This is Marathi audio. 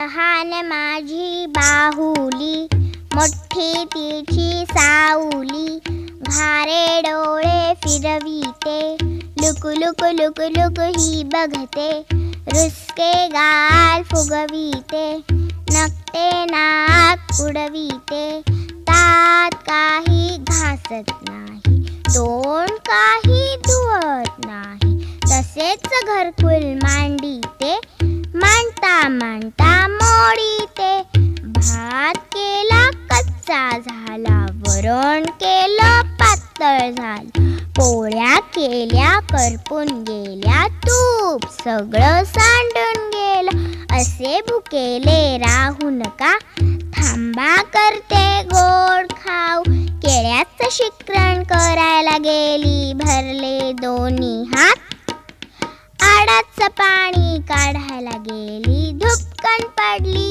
लहान माझी बाहुली मोठी तिची सावली. भारे डोळे फिरविते लुक लुक लुक लुक ही बघते. रुसके गाल फुगविते नकटे नाक उडविते. तात काही घासत नाही तोंड काही धुवत नाही. तसेच घरकुल मांडीते मांडता मांडता मोडीते. भात केला कच्चा झाला वरण केलं पातळ झालं. पोळ्या केल्या करपून गेल्या तूप सगळं सांडून गेलं. असे भुकेले राहू नका थांबा करते गोड खाऊ. केळ्याचं शिकरण करायला गेली भरले दोन्ही हात. आडाचं पाणी badly.